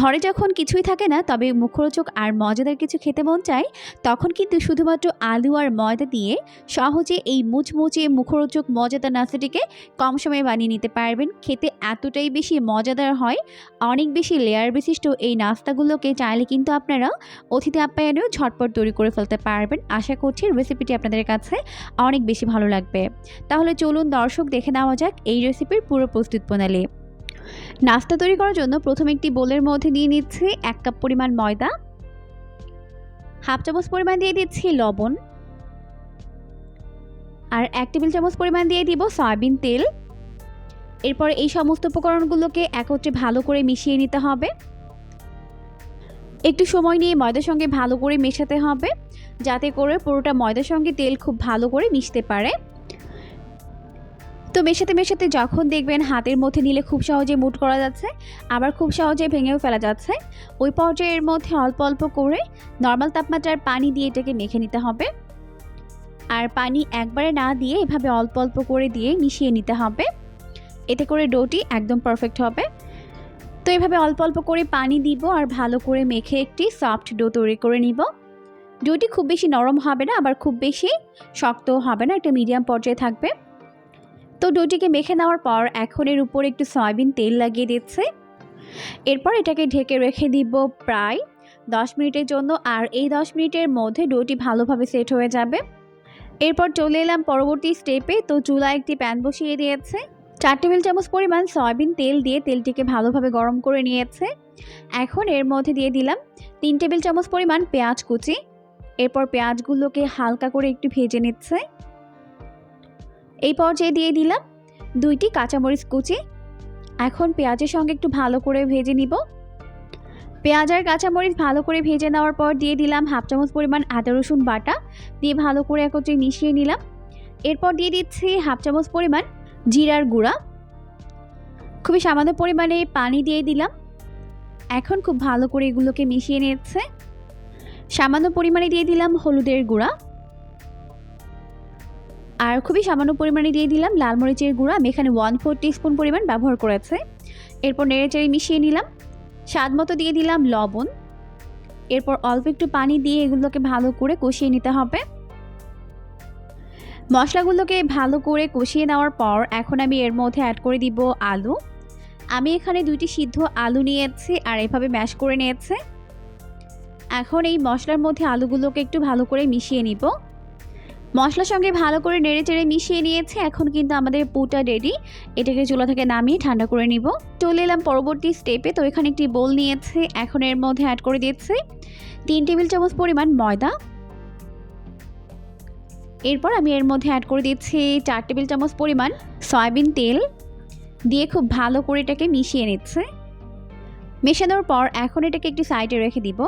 ঘরে যখন কিছুই থাকে না, তবে মুখরোচক আর মজাদার কিছু খেতে মন চায়, তখন কিন্তু শুধুমাত্র আলু আর ময়দা দিয়ে সহজে এই মুচমুচে মুখরোচক মজাদার নাস্তাটিকে কম সময়ে বানিয়ে নিতে পারবেন। খেতে এতটাই বেশি মজাদার হয়, অনেক বেশি লেয়ার বিশিষ্ট এই নাস্তাগুলোকে চাইলে কিন্তু আপনারা অতিথি আপ্যায়নেও ঝটপট তৈরি করে ফেলতে পারবেন। আশা করছি রেসিপিটি আপনাদের কাছে অনেক বেশি ভালো লাগবে। তাহলে চলুন দর্শক দেখে নেওয়া যাক এই রেসিপির পুরো প্রস্তুত প্রণালী। নাস্তা তৈরি করার জন্য প্রথমে একটি বোলের মধ্যে দিয়ে নিচ্ছি এক কাপ পরিমাণ ময়দা, হাফ চামচ পরিমাণ দিয়ে দিচ্ছি লবণ আর এক টেবিল চামচ পরিমাণ দিয়ে দিব সয়াবিন তেল। এরপর এই সমস্ত উপকরণগুলোকে একত্রে ভালো করে মিশিয়ে নিতে হবে। একটু সময় নিয়ে ময়দার সঙ্গে ভালো করে মেশাতে হবে, যাতে করে পুরোটা ময়দার সঙ্গে তেল খুব ভালো করে মিশতে পারে। তো মেশাতে মেশাতে যখন দেখবেন হাতের মধ্যে নিলে খুব সহজে মুট করা যাচ্ছে, আবার খুব সহজে ভেঙেও ফেলা যাচ্ছে। ওই পর্যায়ের মধ্যে অল্প অল্প করে নর্মাল তাপমাত্রার পানি দিয়ে এটাকে মেখে নিতে হবে। আর পানি একবারে না দিয়ে এভাবে অল্প অল্প করে দিয়ে মিশিয়ে নিতে হবে। এতে করে ডোটি একদম পারফেক্ট হবে। তো এভাবে অল্প অল্প করে পানি দিব আর ভালো করে মেখে একটি সফট ডো তৈরি করে নিব। ডোটি খুব বেশি নরম হবে না, আবার খুব বেশি শক্তও হবে না একটা মিডিয়াম পর্যায়ে থাকবে। তো ডোটিকে মেখে নেওয়ার পর এখন এর উপর একটু সয়াবিন তেল লাগিয়ে দিচ্ছে। এরপর এটাকে ঢেকে রেখে দিব প্রায় দশ মিনিটের জন্য আর এই দশ মিনিটের মধ্যে ডোটি ভালোভাবে সেট হয়ে যাবে। এরপর চলে এলাম পরবর্তী স্টেপে, তো চুলায় একটি প্যান বসিয়ে দিয়েছে। চার টেবিল চামচ পরিমাণ সয়াবিন তেল দিয়ে তেলটিকে ভালোভাবে গরম করে নিয়েছে। এখন এর মধ্যে দিয়ে দিলাম তিন টেবিল চামচ পরিমাণ পেঁয়াজ কুচি। এরপর পেঁয়াজগুলোকে হালকা করে একটু ভেজে নিচ্ছে। এই পর্যায়ে দিয়ে দিলাম দুইটি কাঁচামরিচ কুচি। এখন পেঁয়াজের সঙ্গে একটু ভালো করে ভেজে নিব। পেঁয়াজ আর কাঁচামরিচ ভালো করে ভেজে নেওয়ার পর দিয়ে দিলাম হাফ চামচ পরিমাণ আদা, রসুন বাটা। দিয়ে ভালো করে একত্রে মিশিয়ে নিলাম। এরপর দিয়ে দিচ্ছি হাফ চামচ পরিমাণ জিরার গুঁড়া। খুবই সামান্য পরিমাণে পানি দিয়ে দিলাম। এখন খুব ভালো করে এগুলোকে মিশিয়ে নিচ্ছে। সামান্য পরিমাণে দিয়ে দিলাম হলুদের গুঁড়া। আর খুবই সামান্য পরিমাণে দিয়ে দিলাম লাল মরিচের গুঁড়া। আমি এখানে ওয়ান ফোর স্পুন পরিমাণ ব্যবহার করেছে। এরপর নেড়েচেড়ে মিশিয়ে নিলাম। স্বাদ মতো দিয়ে দিলাম লবণ। এরপর অল্প একটু পানি দিয়ে এগুলোকে ভালো করে কষিয়ে নিতে হবে। মশলাগুলোকে ভালো করে কষিয়ে নেওয়ার পর এখন আমি এর মধ্যে অ্যাড করে দিব আলু। আমি এখানে দুইটি সিদ্ধ আলু নিয়েছি আর এভাবে ম্যাশ করে নিয়েছে। এখন এই মশলার মধ্যে আলুগুলোকে একটু ভালো করে মিশিয়ে নিব। মশলার সঙ্গে ভালো করে নেড়ে চেড়ে মিশিয়ে নিয়েছে। এখন কিন্তু আমাদের পুটা রেডি এটাকে চুলা থেকে নামিয়ে ঠান্ডা করে নিব। চলে এলাম পরবর্তী স্টেপে তো এখানে একটি বোল নিয়েছে। এখন এর মধ্যে অ্যাড করে দিয়েছে তিন টেবিল চামচ পরিমাণ ময়দা। এরপর আমি এর মধ্যে অ্যাড করে দিচ্ছি চার টেবিল চামচ পরিমাণ সয়াবিন তেল। দিয়ে খুব ভালো করে এটাকে মিশিয়ে নিচ্ছে। মেশানোর পর এখন এটাকে একটি সাইডে রেখে দিব।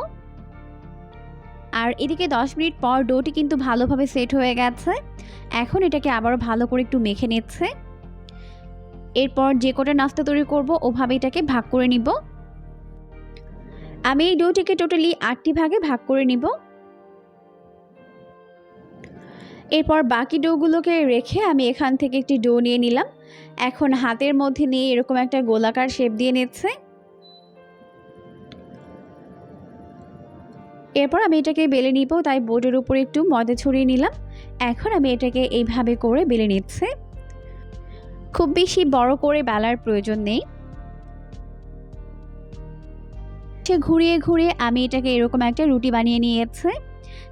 আর এদিকে দশ মিনিট পর ডোটি কিন্তু ভালোভাবে সেট হয়ে গেছে। এখন এটাকে আবারও ভালো করে একটু মেখে নিচ্ছে। এরপর যে কটা নাস্তা তৈরি করব, ওভাবে এটাকে ভাগ করে নিব। আমি এই ডোটিকে টোটালি আটটি ভাগে ভাগ করে নিব। এরপর বাকি ডোগুলোকে রেখে আমি এখান থেকে একটি ডো নিয়ে নিলাম। এখন হাতের মধ্যে নিয়ে এরকম একটা গোলাকার শেপ দিয়ে নিচ্ছে। এরপর আমি এটাকে বেলে নিব, তাই বোর্ডের উপরে একটু ময়দা ছড়িয়ে নিলাম। এখন আমি এটাকে এইভাবে করে বেলে নিচ্ছে। খুব বেশি বড় করে বেলার প্রয়োজন নেই। ঘুরিয়ে ঘুরিয়ে আমি এটাকে এরকম একটা রুটি বানিয়ে নিয়েছে।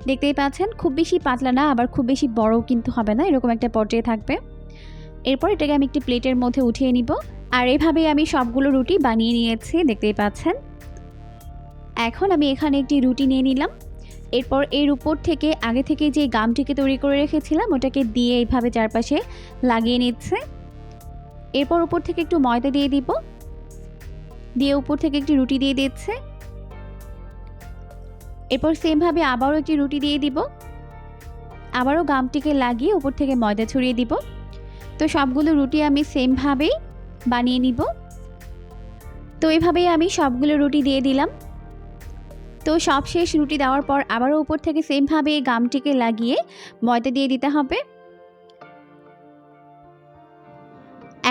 দেখতেই পাচ্ছেন, খুব বেশি পাতলা না, আবার খুব বেশি বড় কিন্তু হবে না, এরকম একটা পর্যায়ে থাকবে। এরপর এটাকে আমি একটি প্লেটের মধ্যে উঠিয়ে নিব। আর এভাবেই আমি সবগুলো রুটি বানিয়ে নিয়েছি, দেখতেই পাচ্ছেন। এখন আমি এখানে একটি রুটি নিয়ে নিলাম। এরপর এর উপর থেকে, আগে থেকে যে গামটিকে তৈরি করে রেখেছিলাম, ওটাকে দিয়ে এইভাবে চারপাশে লাগিয়ে নিচ্ছে। এরপর উপর থেকে একটু ময়দা দিয়ে দিব। দিয়ে উপর থেকে একটি রুটি দিয়ে দিচ্ছে। এরপর সেমভাবে আবারও একটি রুটি দিয়ে দিব। আবারও গামটিকে লাগিয়ে উপর থেকে ময়দা ছড়িয়ে দিব। তো সবগুলো রুটি আমি সেমভাবেই বানিয়ে নিব। তো এভাবেই আমি সবগুলো রুটি দিয়ে দিলাম। তো সব শেষ রুটি দেওয়ার পর আবারও উপর থেকে সেমভাবে গামটিকে লাগিয়ে ময়দা দিয়ে দিতে হবে।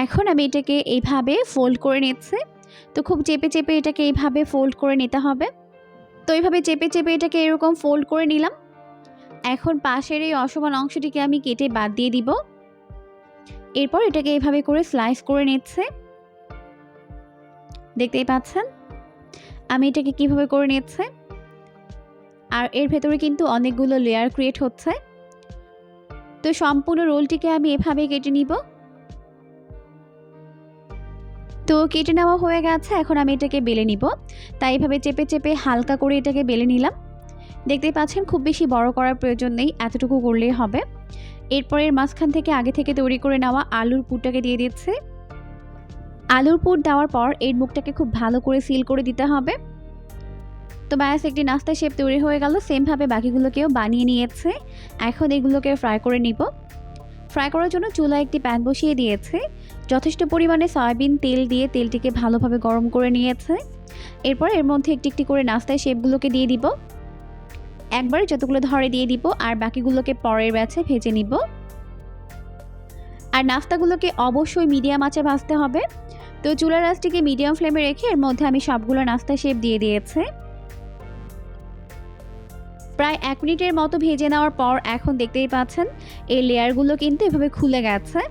এখন আমি এটাকে এইভাবে ফোল্ড করে নিচ্ছে। তো খুব চেপে চেপে এটাকে এইভাবে ফোল্ড করে নিতে হবে। তো এইভাবে চেপে চেপে এটাকে এরকম ফোল্ড করে নিলাম। এখন পাশের এই অসমান অংশটিকে আমি কেটে বাদ দিয়ে দিব। এরপর এটাকে এভাবে করে স্লাইস করে নিচ্ছে। দেখতেই পাচ্ছেন? আমি এটাকে কীভাবে করে নিচ্ছে? আর এর ভেতরে কিন্তু অনেকগুলো লেয়ার ক্রিয়েট হচ্ছে। তো সম্পূর্ণ রোলটিকে আমি এভাবে কেটে নিব। তো কেটে নেওয়া হয়ে গেছে, এখন আমি এটাকে বেলে নিব। তাই এভাবে চেপে চেপে হালকা করে এটাকে বেলে নিলাম। দেখতেই পাচ্ছেন, খুব বেশি বড় করার প্রয়োজন নেই, এতটুকু করলেই হবে। এরপর এর মাঝখান থেকে আগে থেকে তৈরি করে নেওয়া আলুর পুরটাকে দিয়ে দিচ্ছে। আলুর পুর দেওয়ার পর এর মুখটাকে খুব ভালো করে সিল করে দিতে হবে। তো ব্যাস একটি নাস্তা শেপ তৈরি হয়ে গেল সেমভাবে বাকিগুলোকেও বানিয়ে নিয়েছে। এখন এগুলোকে ফ্রাই করে নিব। ফ্রাই করার জন্য চুলায় একটি প্যান বসিয়ে দিয়েছে। যথেষ্ট পরিমাণে সয়াবিন তেল দিয়ে তেলটিকে ভালোভাবে গরম করে নিয়েছে। এরপর এর মধ্যে একটি একটি করে নাস্তায় শেপগুলোকে দিয়ে দিব। একবারে যতগুলো ধরে দিয়ে দিব, আর বাকিগুলোকে পরের ব্যাচে ভেজে নিব। আর নাস্তাগুলোকে অবশ্যই মিডিয়াম আঁচে ভাজতে হবে। তো চুলার আঁচটিকে মিডিয়াম ফ্লেমে রেখে এর মধ্যে আমি সবগুলো নাস্তা শেপ দিয়ে দিয়েছে। প্রায় এক মিনিটের মতো ভেজে নেওয়ার পর এখন দেখতেই পাচ্ছেন, এই লেয়ারগুলো কিন্তু এভাবে খুলে গেছে।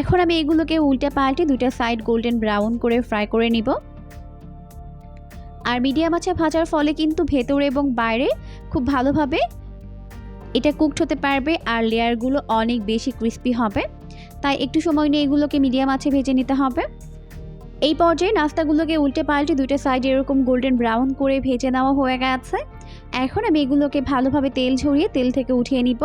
এখন আমি এগুলোকে উল্টে পাল্টে দুটো সাইড গোল্ডেন ব্রাউন করে ফ্রাই করে নিব। আর মিডিয়াম আঁচে ভাজার ফলে কিন্তু ভেতরে এবং বাইরে খুব ভালোভাবে এটা কুকড হতে পারবে আর লেয়ারগুলো অনেক বেশি ক্রিস্পি হবে। তাই একটু সময় নিয়ে এগুলোকে মিডিয়াম আঁচে ভেজে নিতে হবে। এই পর্যায়ে নাস্তাগুলোকে উল্টে পাল্টে দুটো সাইড এরকম গোল্ডেন ব্রাউন করে ভেজে নেওয়া হয়ে গেছে। এখন আমি এগুলোকে ভালোভাবে তেল ঝরিয়ে তেল থেকে উঠিয়ে নিব।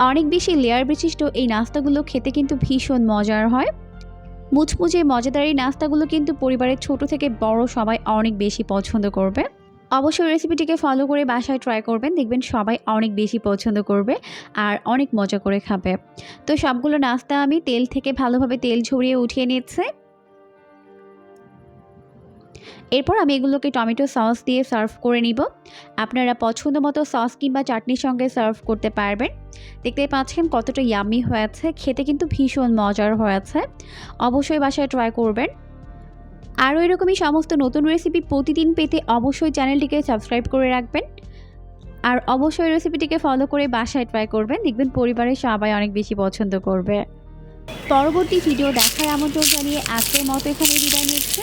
অনেক বেশি লেয়ার বিশিষ্ট এই নাস্তাগুলো খেতে কিন্তু ভীষণ মজার হয়। মুচমুচে মজাদার এই নাস্তাগুলো কিন্তু পরিবারের ছোট থেকে বড় সবাই অনেক বেশি পছন্দ করবে। অবশ্যই রেসিপিটিকে ফলো করে বাসায় ট্রাই করবেন, দেখবেন সবাই অনেক বেশি পছন্দ করবে আর অনেক মজা করে খাবে। তো সবগুলো নাস্তা আমি তেল থেকে ভালোভাবে তেল ঝরিয়ে উঠিয়ে নিচ্ছে। এরপর আমি এগুলোকে টমেটো সস দিয়ে সার্ভ করে নিব। আপনারা পছন্দ মতো সস কিংবা চাটনির সঙ্গে সার্ভ করতে পারবেন। দেখতে পাচ্ছেন কতটা ইয়ামি হয়েছে। খেতে কিন্তু ভীষণ মজার হয়েছে। অবশ্যই বাসায় ট্রাই করবেন। আরও এরকমই সমস্ত নতুন রেসিপি প্রতিদিন পেতে অবশ্যই চ্যানেলটিকে সাবস্ক্রাইব করে রাখবেন। আর অবশ্যই রেসিপিটিকে ফলো করে বাসায় ট্রাই করবেন। দেখবেন পরিবারের সবাই অনেক বেশি পছন্দ করবে। পরবর্তী ভিডিও দেখার আমন্ত্রণ জানিয়ে আজকের মতো এখানে বিদায় নিচ্ছে।